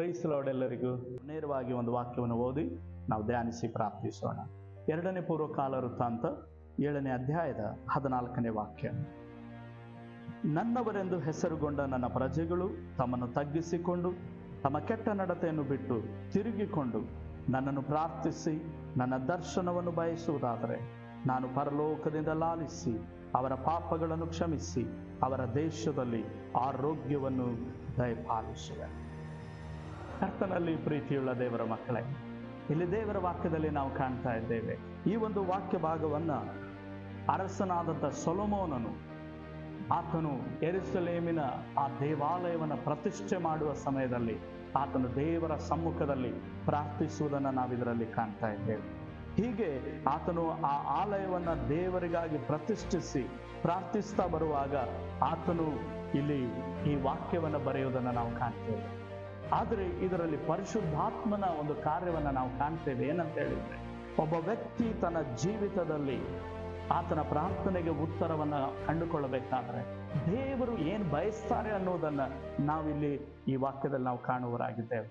ಕ್ರೈಸ್ತಲವರೆಲ್ಲರಿಗೂ ನೇರವಾಗಿ ಒಂದು ವಾಕ್ಯವನ್ನು ಓದಿ ನಾವು ಧ್ಯಾನಿಸಿ ಪ್ರಾರ್ಥಿಸೋಣ. ಎರಡನೇ ಪೂರ್ವಕಾಲ ವೃತ್ತಾಂತ ಏಳನೇ ಅಧ್ಯಾಯದ ಹದಿನಾಲ್ಕನೇ ವಾಕ್ಯ. ನನ್ನವರೆಂದು ಹೆಸರುಗೊಂಡ ನನ್ನ ಪ್ರಜೆಗಳು ತಮ್ಮನ್ನು ತಗ್ಗಿಸಿಕೊಂಡು ತಮ್ಮ ಕೆಟ್ಟ ನಡತೆಯನ್ನು ಬಿಟ್ಟು ತಿರುಗಿಕೊಂಡು ನನ್ನನ್ನು ಪ್ರಾರ್ಥಿಸಿ, ನನ್ನ ದರ್ಶನವನ್ನು ಬಯಸುವುದಾದರೆ ನಾನು ಪರಲೋಕದಿಂದ ಲಾಲಿಸಿ, ಅವರ ಪಾಪಗಳನ್ನು ಕ್ಷಮಿಸಿ, ಅವರ ದೇಶದಲ್ಲಿ ಆರೋಗ್ಯವನ್ನು ದಯಪಾಲಿಸುವೆ. ಕರ್ತನಲ್ಲಿ ಪ್ರೀತಿಯುಳ್ಳ ದೇವರ ಮಕ್ಕಳೇ, ಇಲ್ಲಿ ದೇವರ ವಾಕ್ಯದಲ್ಲಿ ನಾವು ಕಾಣ್ತಾ ಇದ್ದೇವೆ. ಈ ಒಂದು ವಾಕ್ಯ ಭಾಗವನ್ನ ಅರಸನಾದಂಥ ಸೊಲೊಮೋನನು, ಆತನು ಎರಿಸಲೇಮಿನ ಆ ದೇವಾಲಯವನ್ನು ಪ್ರತಿಷ್ಠೆ ಮಾಡುವ ಸಮಯದಲ್ಲಿ, ಆತನು ದೇವರ ಸಮ್ಮುಖದಲ್ಲಿ ಪ್ರಾರ್ಥಿಸುವುದನ್ನು ನಾವಿದರಲ್ಲಿ ಕಾಣ್ತಾ ಇದ್ದೇವೆ. ಹೀಗೆ ಆತನು ಆ ಆಲಯವನ್ನು ದೇವರಿಗಾಗಿ ಪ್ರತಿಷ್ಠಿಸಿ ಪ್ರಾರ್ಥಿಸ್ತಾ ಬರುವಾಗ ಆತನು ಇಲ್ಲಿ ಈ ವಾಕ್ಯವನ್ನು ಬರೆಯುವುದನ್ನು ನಾವು ಕಾಣ್ತೇವೆ. ಆದರೆ ಇದರಲ್ಲಿ ಪರಿಶುದ್ಧಾತ್ಮನ ಒಂದು ಕಾರ್ಯವನ್ನು ನಾವು ಕಾಣ್ತೇವೆ. ಏನಂತ ಹೇಳಿದ್ರೆ, ಒಬ್ಬ ವ್ಯಕ್ತಿ ತನ್ನ ಜೀವಿತದಲ್ಲಿ ಆತನ ಪ್ರಾರ್ಥನೆಗೆ ಉತ್ತರವನ್ನು ಕಂಡುಕೊಳ್ಳಬೇಕಾದ್ರೆ ದೇವರು ಏನು ಬಯಸ್ತಾರೆ ಅನ್ನೋದನ್ನು ನಾವಿಲ್ಲಿ ಈ ವಾಕ್ಯದಲ್ಲಿ ನಾವು ಕಾಣುವರಾಗಿದ್ದೇವೆ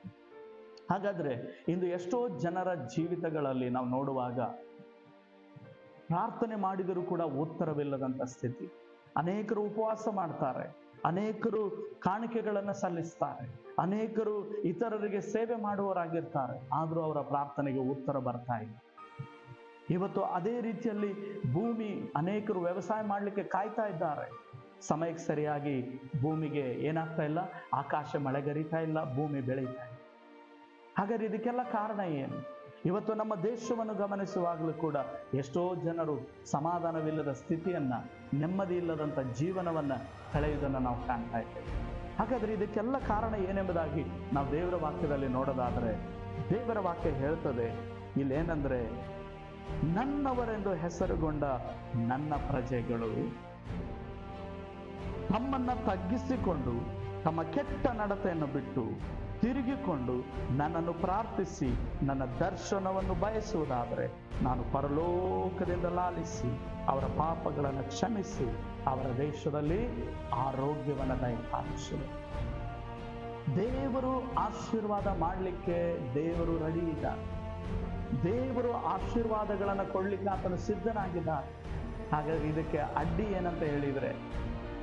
ಹಾಗಾದ್ರೆ ಇಂದು ಎಷ್ಟೋ ಜನರ ಜೀವಿತಗಳಲ್ಲಿ ನಾವು ನೋಡುವಾಗ ಪ್ರಾರ್ಥನೆ ಮಾಡಿದರೂ ಕೂಡ ಉತ್ತರವಿಲ್ಲದಂಥ ಸ್ಥಿತಿ. ಅನೇಕರು ಉಪವಾಸ ಮಾಡ್ತಾರೆ. ಅನೇಕರು ಕಾಣಿಕೆಗಳನ್ನು ಸಲ್ಲಿಸ್ತಾರೆ. ಅನೇಕರು ಇತರರಿಗೆ ಸೇವೆ ಮಾಡುವವರಾಗಿರ್ತಾರೆ. ಆದರೂ ಅವರ ಪ್ರಾರ್ಥನೆಗೆ ಉತ್ತರ ಬರ್ತಾ ಇಲ್ಲ. ಇವತ್ತು ಅದೇ ರೀತಿಯಲ್ಲಿ ಭೂಮಿ ಅನೇಕರು ವ್ಯವಸಾಯ ಮಾಡಲಿಕ್ಕೆ ಕಾಯ್ತಾ ಇದ್ದಾರೆ. ಸಮಯಕ್ಕೆ ಸರಿಯಾಗಿ ಭೂಮಿಗೆ ಏನಾಗ್ತಾ ಇಲ್ಲ. ಆಕಾಶ ಮಳೆಗರಿತಾ ಇಲ್ಲ. ಭೂಮಿ ಬೆಳೀತಾ ಇಲ್ಲ. ಹಾಗಾದ್ರೆ ಇದಕ್ಕೆಲ್ಲ ಕಾರಣ ಏನು? ಇವತ್ತು ನಮ್ಮ ದೇಶವನ್ನು ಗಮನಿಸುವಾಗಲೂ ಕೂಡ ಎಷ್ಟೋ ಜನರು ಸಮಾಧಾನವಿಲ್ಲದ ಸ್ಥಿತಿಯನ್ನ ನೆಮ್ಮದಿ ಇಲ್ಲದಂಥ ಜೀವನವನ್ನ ಕಳೆಯುವುದನ್ನು ನಾವು ಕಾಣ್ತಾ ಇದ್ದೇವೆ. ಹಾಗಾದ್ರೆ ಇದಕ್ಕೆಲ್ಲ ಕಾರಣ ಏನೆಂಬುದಾಗಿ ನಾವು ದೇವರ ವಾಕ್ಯದಲ್ಲಿ ನೋಡೋದಾದರೆ, ದೇವರ ವಾಕ್ಯ ಹೇಳ್ತದೆ, ಇಲ್ಲೇನೆಂದ್ರೆ, ನನ್ನವರೆಂದು ಹೆಸರುಗೊಂಡ ನನ್ನ ಪ್ರಜೆಗಳು ತಮ್ಮನ್ನ ತಗ್ಗಿಸಿಕೊಂಡು ತಮ್ಮ ಕೆಟ್ಟ ನಡತೆಯನ್ನು ಬಿಟ್ಟು ತಿರುಗಿಕೊಂಡು ನನ್ನನ್ನು ಪ್ರಾರ್ಥಿಸಿ, ನನ್ನ ದರ್ಶನವನ್ನು ಬಯಸುವುದಾದರೆ ನಾನು ಪರಲೋಕದಿಂದ ಲಾಲಿಸಿ, ಅವರ ಪಾಪಗಳನ್ನು ಕ್ಷಮಿಸಿ, ಅವರ ದೇಶದಲ್ಲಿ ಆರೋಗ್ಯವನ್ನು ದಯಪಾಲಿಸುವೆ. ದೇವರು ಆಶೀರ್ವಾದ ಮಾಡಲಿಕ್ಕೆ ದೇವರು ರೆಡಿ ಇದ್ದಾರೆ. ದೇವರು ಆಶೀರ್ವಾದಗಳನ್ನು ಕೊಡ್ಲಿಕ್ಕೆ ಆತನು ಸಿದ್ಧನಾಗಿದ್ದಾನೆ. ಹಾಗಾಗಿ ಇದಕ್ಕೆ ಅಡ್ಡಿ ಏನಂತ ಹೇಳಿದರೆ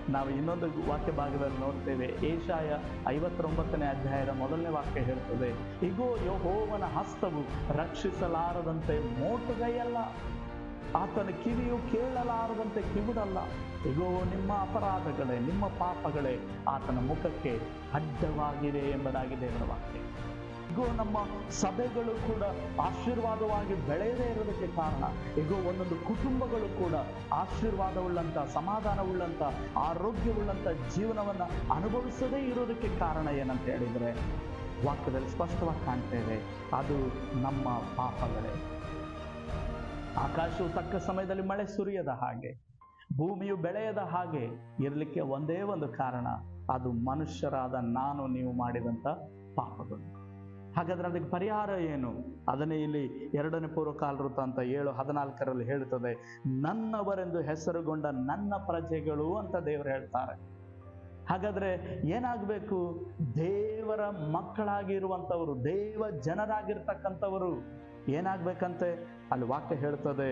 ನಾವು ಇನ್ನೊಂದು ವಾಕ್ಯ ಭಾಗದಲ್ಲಿ ನೋಡ್ತೇವೆ. ಏಷಾಯ ಐವತ್ತೊಂಬತ್ತನೇ ಅಧ್ಯಾಯದ ಮೊದಲನೇ ವಾಕ್ಯ ಹೇಳ್ತದೆ, ಇಗೋ, ಯಹೋವನ ಹಸ್ತವು ರಕ್ಷಿಸಲಾರದಂತೆ ಮೋಟುಗೈಯಲ್ಲ, ಆತನ ಕಿವಿಯು ಕೇಳಲಾರದಂತೆ ಕಿವಿಡಲ್ಲ ಇಗೋ, ನಿಮ್ಮ ಅಪರಾಧಗಳೇ, ನಿಮ್ಮ ಪಾಪಗಳೇ ಆತನ ಮುಖಕ್ಕೆ ಅಡ್ಡವಾಗಿದೆ ಎಂಬುದಾಗಿ ದೇವರ ವಾಕ್ಯ. ಇಗೋ, ನಮ್ಮ ಸಭೆಗಳು ಕೂಡ ಆಶೀರ್ವಾದವಾಗಿ ಬೆಳೆಯದೇ ಇರೋದಕ್ಕೆ ಕಾರಣ. ಇಗೋ, ಒಂದೊಂದು ಕುಟುಂಬಗಳು ಕೂಡ ಆಶೀರ್ವಾದವುಳ್ಳಂತ, ಸಮಾಧಾನವುಳ್ಳಂತ, ಆರೋಗ್ಯವುಳ್ಳಂತ ಜೀವನವನ್ನ ಅನುಭವಿಸದೇ ಇರೋದಕ್ಕೆ ಕಾರಣ ಏನಂತ ಹೇಳಿದ್ರೆ, ವಾಕ್ಯದಲ್ಲಿ ಸ್ಪಷ್ಟವಾಗಿ ಕಾಣ್ತೇವೆ ಅದು ನಮ್ಮ ಪಾಪಗಳೇ. ಆಕಾಶವು ತಕ್ಕ ಸಮಯದಲ್ಲಿ ಮಳೆ ಸುರಿಯದ ಹಾಗೆ, ಭೂಮಿಯು ಬೆಳೆಯದ ಹಾಗೆ ಇರಲಿಕ್ಕೆ ಒಂದೇ ಒಂದು ಕಾರಣ, ಅದು ಮನುಷ್ಯರಾದ ನಾನು, ನೀವು ಮಾಡಿದಂಥ ಪಾಪಗಳು. ಹಾಗಾದ್ರೆ ಅದಕ್ಕೆ ಪರಿಹಾರ ಏನು? ಅದನ್ನೇ ಇಲ್ಲಿ ಎರಡನೇ ಪೂರ್ವಕಾಲ ವೃತ್ತ ಅಂತ ಏಳು ಹದಿನಾಲ್ಕರಲ್ಲಿ ಹೇಳುತ್ತದೆ, ನನ್ನವರೆಂದು ಹೆಸರುಗೊಂಡ ನನ್ನ ಪ್ರಜೆಗಳು ಅಂತ ದೇವರು ಹೇಳ್ತಾರೆ. ಹಾಗಾದ್ರೆ ಏನಾಗಬೇಕು? ದೇವರ ಮಕ್ಕಳಾಗಿರುವಂಥವರು, ದೇವ ಜನರಾಗಿರ್ತಕ್ಕಂಥವರು ಏನಾಗಬೇಕಂತೆ? ಅಲ್ಲಿ ವಾಕ್ಯ ಹೇಳ್ತದೆ,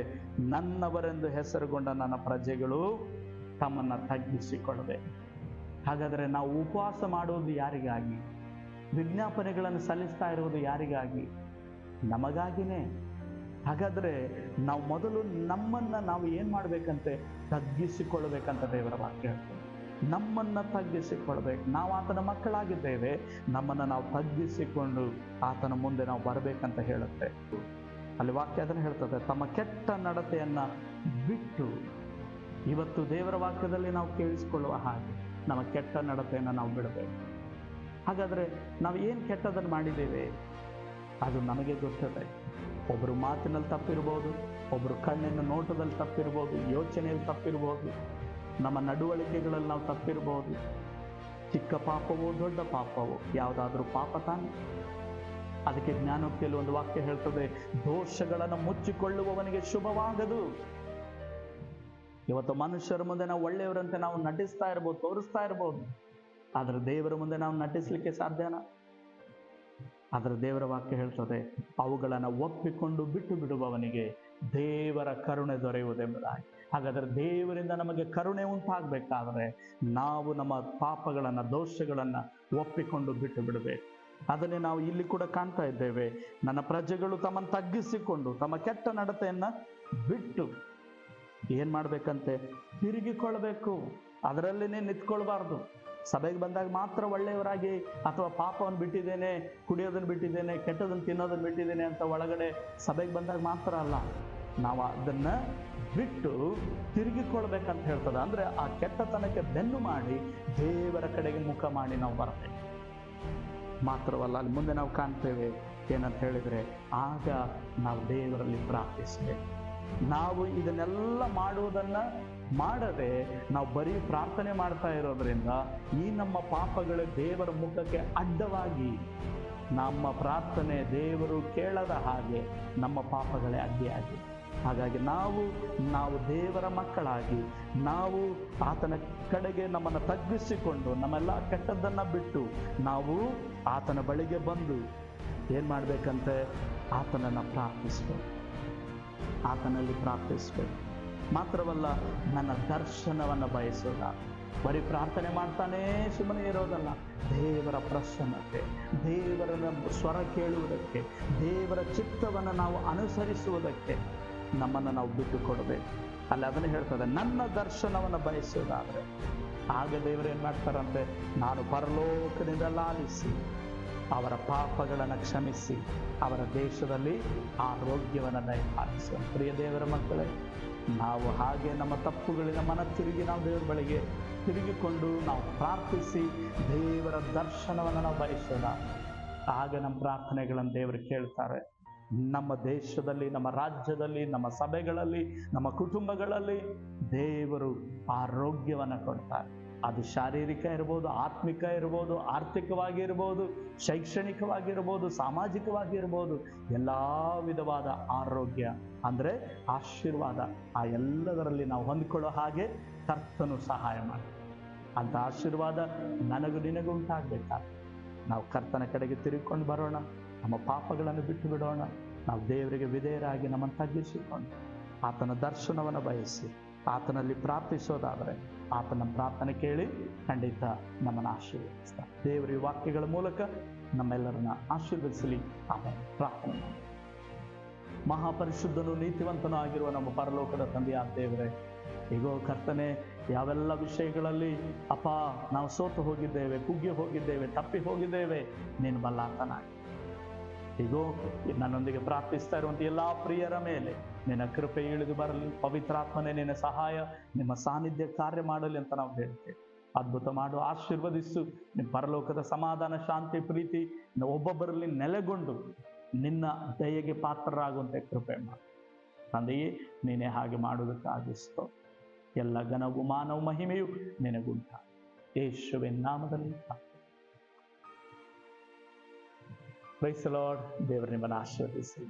ನನ್ನವರೆಂದು ಹೆಸರುಗೊಂಡ ನನ್ನ ಪ್ರಜೆಗಳು ತಮ್ಮನ್ನು ತಗ್ಗಿಸಿಕೊಳ್ಳಬೇಕು ಹಾಗಾದರೆ ನಾವು ಉಪವಾಸ ಮಾಡುವುದು ಯಾರಿಗಾಗಿ? ವಿಜ್ಞಾಪನೆಗಳನ್ನು ಸಲ್ಲಿಸ್ತಾ ಇರುವುದು ಯಾರಿಗಾಗಿ? ನಮಗಾಗಿನೇ. ಹಾಗಾದರೆ ನಾವು ಮೊದಲು ನಮ್ಮನ್ನು ನಾವು ಏನು ಮಾಡಬೇಕಂತೆ? ತಗ್ಗಿಸಿಕೊಳ್ಳಬೇಕಂತ ದೇವರ ವಾಕ್ಯ. ನಮ್ಮನ್ನು ನಮ್ಮನ್ನ ತಗ್ಗಿಸಿಕೊಳ್ಬೇಕು ನಾವು ಆತನ ಮಕ್ಕಳಾಗಿದ್ದೇವೆ. ನಮ್ಮನ್ನು ನಾವು ತಗ್ಗಿಸಿಕೊಂಡು ಆತನ ಮುಂದೆ ನಾವು ಬರಬೇಕಂತ ಹೇಳುತ್ತೆ. ಅಲ್ಲಿ ವಾಕ್ಯ ಅದನ್ನು ಹೇಳ್ತದೆ, ತಮ್ಮ ಕೆಟ್ಟ ನಡತೆಯನ್ನು ಬಿಟ್ಟು ಇವತ್ತು ದೇವರ ವಾಕ್ಯದಲ್ಲಿ ನಾವು ಕೇಳಿಸಿಕೊಳ್ಳುವ ಹಾಗೆ ನಮ್ಮ ಕೆಟ್ಟ ನಡತೆಯನ್ನು ನಾವು ಬಿಡಬೇಕು. ಹಾಗಾದರೆ ನಾವು ಏನು ಕೆಟ್ಟದನ್ನು ಮಾಡಿದ್ದೇವೆ? ಅದು ನಮಗೆ ಗೊತ್ತದೆ. ಒಬ್ಬರು ಮಾತಿನಲ್ಲಿ ತಪ್ಪಿರ್ಬೋದು ಒಬ್ಬರು ಕಣ್ಣಿನ ನೋಟದಲ್ಲಿ ತಪ್ಪಿರ್ಬೋದು, ಯೋಚನೆಯಲ್ಲಿ ತಪ್ಪಿರ್ಬೋದು, ನಮ್ಮ ನಡವಳಿಕೆಗಳಲ್ಲಿ ನಾವು ತಪ್ಪಿರ್ಬೋದು. ಚಿಕ್ಕ ಪಾಪವೋ, ದೊಡ್ಡ ಪಾಪವೋ, ಯಾವುದಾದ್ರೂ ಪಾಪ ತಾನೆ. ಅದಕ್ಕೆ ಜ್ಞಾನೋಕ್ತಿಯಲ್ಲಿ ಒಂದು ವಾಕ್ಯ ಹೇಳ್ತದೆ, ದೋಷಗಳನ್ನು ಮುಚ್ಚಿಕೊಳ್ಳುವವನಿಗೆ ಶುಭವಾಗದು. ಇವತ್ತು ಮನುಷ್ಯರ ಮುಂದೆ ನಾವು ಒಳ್ಳೆಯವರಂತೆ ನಾವು ನಟಿಸ್ತಾ ಇರ್ಬೋದು, ತೋರಿಸ್ತಾ ಇರ್ಬೋದು. ಆದರೆ ದೇವರ ಮುಂದೆ ನಾವು ನಟಿಸಲಿಕ್ಕೆ ಸಾಧ್ಯನ? ಆದರೆ ದೇವರ ವಾಕ್ಯ ಹೇಳ್ತದೆ, ಅವುಗಳನ್ನು ಒಪ್ಪಿಕೊಂಡು ಬಿಟ್ಟು ಬಿಡುವವನಿಗೆ ದೇವರ ಕರುಣೆ ದೊರೆಯುವುದೆಂಬುದಾಗಿ. ಹಾಗಾದರೆ ದೇವರಿಂದ ನಮಗೆ ಕರುಣೆ ಉಂಟಾಗಬೇಕಾದ್ರೆ ನಾವು ನಮ್ಮ ಪಾಪಗಳನ್ನು, ದೋಷಗಳನ್ನು ಒಪ್ಪಿಕೊಂಡು ಬಿಟ್ಟು ಬಿಡಬೇಕು. ಅದನ್ನೇ ನಾವು ಇಲ್ಲಿ ಕೂಡ ಕಾಣ್ತಾ ಇದ್ದೇವೆ. ನನ್ನ ಪ್ರಜೆಗಳು ತಮ್ಮನ್ನು ತಗ್ಗಿಸಿಕೊಂಡು, ತಮ್ಮ ಕೆಟ್ಟ ನಡತೆಯನ್ನು ಬಿಟ್ಟು ಏನು ಮಾಡಬೇಕಂತೆ? ತಿರುಗಿಕೊಳ್ಬೇಕು ಅದರಲ್ಲಿನೇ ನಿಂತ್ಕೊಳ್ಬಾರ್ದು. ಸಭೆಗೆ ಬಂದಾಗ ಮಾತ್ರ ಒಳ್ಳೆಯವರಾಗಿ ಅಥವಾ ಪಾಪವನ್ನು ಬಿಟ್ಟಿದ್ದೇನೆ, ಕುಡಿಯೋದನ್ನು ಬಿಟ್ಟಿದ್ದೇನೆ ಕೆಟ್ಟದನ್ನು ತಿನ್ನೋದನ್ನು ಬಿಟ್ಟಿದ್ದೇನೆ ಅಂತ ಒಳಗಡೆ ಸಭೆಗೆ ಬಂದಾಗ ಮಾತ್ರ ಅಲ್ಲ. ನಾವು ಅದನ್ನು ಬಿಟ್ಟು ತಿರುಗಿಕೊಳ್ಬೇಕಂತ ಹೇಳ್ತದೆ. ಅಂದರೆ ಆ ಕೆಟ್ಟತನಕ್ಕೆ ಬೆನ್ನು ಮಾಡಿ ದೇವರ ಕಡೆಗೆ ಮುಖ ಮಾಡಿ ನಾವು ಬರ್ತೇವೆ ಮಾತ್ರವಲ್ಲ, ಅಲ್ಲಿ ಮುಂದೆ ನಾವು ಕಾಣ್ತೇವೆ. ಏನಂತ ಹೇಳಿದರೆ, ಆಗ ನಾವು ದೇವರಲ್ಲಿ ಪ್ರಾರ್ಥಿಸ್ತೇವೆ ನಾವು ಇದನ್ನೆಲ್ಲ ಮಾಡುವುದನ್ನ ಮಾಡದೆ ನಾವು ಬರೀ ಪ್ರಾರ್ಥನೆ ಮಾಡ್ತಾ ಇರೋದ್ರಿಂದ ಈ ನಮ್ಮ ಪಾಪಗಳ ದೇವರ ಮುಖಕ್ಕೆ ಅಡ್ಡವಾಗಿ ನಮ್ಮ ಪ್ರಾರ್ಥನೆ ದೇವರು ಕೇಳದ ಹಾಗೆ ನಮ್ಮ ಪಾಪಗಳೇ ಅಡ್ಡಿಯಾಗಿ ಹಾಗಾಗಿ ನಾವು ನಾವು ದೇವರ ಮಕ್ಕಳಾಗಿ, ನಾವು ಆತನ ಕಡೆಗೆ ನಮ್ಮನ್ನು ತಗ್ಗಿಸಿಕೊಂಡು, ನಮ್ಮೆಲ್ಲ ಕೆಟ್ಟದ್ದನ್ನು ಬಿಟ್ಟು ನಾವು ಆತನ ಬಳಿಗೆ ಬಂದು ಏನು ಮಾಡಬೇಕಂತೆ? ಆತನನ್ನು ಪ್ರಾರ್ಥಿಸ್ಬೇಕು. ಆತನಲ್ಲಿ ಪ್ರಾರ್ಥಿಸ್ಬೇಕು. ಮಾತ್ರವಲ್ಲ ನನ್ನ ದರ್ಶನವನ್ನು ಬಯಸೋದ. ಬರೀ ಪ್ರಾರ್ಥನೆ ಮಾಡ್ತಾನೇ ಸುಮ್ಮನೆ ಇರೋದಲ್ಲ. ದೇವರ ಪ್ರಸನ್ನತೆ, ದೇವರ ಸ್ವರ ಕೇಳುವುದಕ್ಕೆ, ದೇವರ ಚಿತ್ತವನ್ನು ನಾವು ಅನುಸರಿಸುವುದಕ್ಕೆ ನಮ್ಮನ್ನು ನಾವು ಬಿಟ್ಟು ಕೊಡಬೇಕು ಅಲ್ಲಿ ಅದನ್ನು ಹೇಳ್ತದೆ, ನನ್ನ ದರ್ಶನವನ್ನು ಬಯಸೋದಾದರೆ. ಆಗ ದೇವರು ಏನು ಮಾಡ್ತಾರಂತೆ? ನಾನು ಪರಲೋಕದಿಂದ ಲಾಲಿಸಿ, ಅವರ ಪಾಪಗಳನ್ನು ಕ್ಷಮಿಸಿ, ಅವರ ದೇಶದಲ್ಲಿ ಆರೋಗ್ಯವನ್ನು ದಯಪಾಲಿಸುವ. ಪ್ರಿಯ ದೇವರ ಮಕ್ಕಳೇ ನಾವು ಹಾಗೆ ನಮ್ಮ ತಪ್ಪುಗಳಿನ ಮನ ತಿರುಗಿ ನಾವು ದೇವರ ಬಳಿಗೆ ತಿರುಗಿಕೊಂಡು ನಾವು ಪ್ರಾರ್ಥಿಸಿ ದೇವರ ದರ್ಶನವನ್ನು ನಾವು ಬಯಸೋಣ. ಆಗ ನಮ್ಮ ಪ್ರಾರ್ಥನೆಗಳನ್ನು ದೇವರು ಕೇಳ್ತಾರೆ. ನಮ್ಮ ದೇಶದಲ್ಲಿ, ನಮ್ಮ ರಾಜ್ಯದಲ್ಲಿ, ನಮ್ಮ ಸಭೆಗಳಲ್ಲಿ, ನಮ್ಮ ಕುಟುಂಬಗಳಲ್ಲಿ ದೇವರು ಆರೋಗ್ಯವನ್ನು ಕೊಡ್ತಾರೆ. ಅದು ಶಾರೀರಿಕ ಇರ್ಬೋದು, ಆತ್ಮಿಕ ಇರ್ಬೋದು, ಆರ್ಥಿಕವಾಗಿ ಇರ್ಬೋದು, ಶೈಕ್ಷಣಿಕವಾಗಿರ್ಬೋದು, ಸಾಮಾಜಿಕವಾಗಿ ಇರ್ಬೋದು, ಎಲ್ಲ ವಿಧವಾದ ಆರೋಗ್ಯ ಅಂದರೆ ಆಶೀರ್ವಾದ ಆ ಎಲ್ಲದರಲ್ಲಿ ನಾವು ಹೊಂದ್ಕೊಳ್ಳೋ ಹಾಗೆ ಕರ್ತನು ಸಹಾಯ ಮಾಡಿ ಅಂತ ಆಶೀರ್ವಾದ ನನಗೂ ನಿನಗೂ ಉಂಟಾಗಬೇಕಾದ್ರೆ ನಾವು ಕರ್ತನ ಕಡೆಗೆ ತಿರುಗಿಕೊಂಡು ಬರೋಣ, ನಮ್ಮ ಪಾಪಗಳನ್ನು ಬಿಟ್ಟು ಬಿಡೋಣ, ನಾವು ದೇವರಿಗೆ ವಿಧೇಯರಾಗಿ ನಮ್ಮನ್ನು ತಗ್ಗಿಸಿಕೊಂಡು ಆತನ ದರ್ಶನವನ್ನು ಬಯಸಿ, ಆತನಲ್ಲಿ ಪ್ರಾರ್ಥಿಸೋದಾದರೆ ಆತನ ಪ್ರಾರ್ಥನೆ ಕೇಳಿ ಖಂಡಿತ ನಮ್ಮನ್ನು ಆಶೀರ್ವದಿಸ್ತಾರೆ ದೇವರ ವಾಕ್ಯಗಳ ಮೂಲಕ ನಮ್ಮೆಲ್ಲರನ್ನ ಆಶೀರ್ವದಿಸಲಿ. ಆಮೇಲೆ ಪ್ರಾರ್ಥನೆ ಮಹಾಪರಿಶುದ್ಧನು ನೀತಿವಂತನೂ ಆಗಿರುವ ನಮ್ಮ ಪರಲೋಕದ ತಂದೆಯಾದ ದೇವರೇ ಈಗೋ ಕರ್ತನೆ, ಯಾವೆಲ್ಲ ವಿಷಯಗಳಲ್ಲಿ ಅಪ್ಪ ನಾವು ಸೋತು ಹೋಗಿದ್ದೇವೆ, ಕುಗ್ಗಿ ಹೋಗಿದ್ದೇವೆ, ತಪ್ಪಿ ಹೋಗಿದ್ದೇವೆ, ನೀನು ಬಲ್ಲಾತನಾಗಿ. ಈಗೋ ನನ್ನೊಂದಿಗೆ ಪ್ರಾರ್ಥಿಸ್ತಾ ಇರುವಂಥ ಎಲ್ಲ ಪ್ರಿಯರ ಮೇಲೆ ನಿನ್ನ ಕೃಪೆ ಇಳಿದು ಬರಲಿ. ಪವಿತ್ರಾತ್ಮನೆ ನಿನ್ನ ಸಹಾಯ, ನಿಮ್ಮ ಸಾನ್ನಿಧ್ಯ ಕಾರ್ಯ ಮಾಡಲಿ ಅಂತ ನಾವು ಹೇಳ್ತೇವೆ ಅದ್ಭುತ ಮಾಡು, ಆಶೀರ್ವದಿಸು. ನಿಮ್ಮ ಪರಲೋಕದ ಸಮಾಧಾನ, ಶಾಂತಿ, ಪ್ರೀತಿ ಒಬ್ಬೊಬ್ಬರಲ್ಲಿ ನೆಲೆಗೊಂಡು ನಿನ್ನ ದಯೆಗೆ ಪಾತ್ರರಾಗುವಂತೆ ಕೃಪೆ ಮಾಡು. ತಂದೆಯೇ, ನೀನೇ ಹಾಗೆ ಮಾಡುವುದಕ್ಕಾಗಿಸ್ತೋ ಎಲ್ಲ ಘನವು, ಮಾನವ, ಮಹಿಮೆಯು ನಿನಗುಂಟ ಯೇಸುವಿನ ನಾಮದಲ್ಲಿ. ಪ್ರೈಸ್ ಲಾರ್ಡ್ ದೇವರು ನಿಮ್ಮನ್ನು ಆಶೀರ್ವದಿಸಿ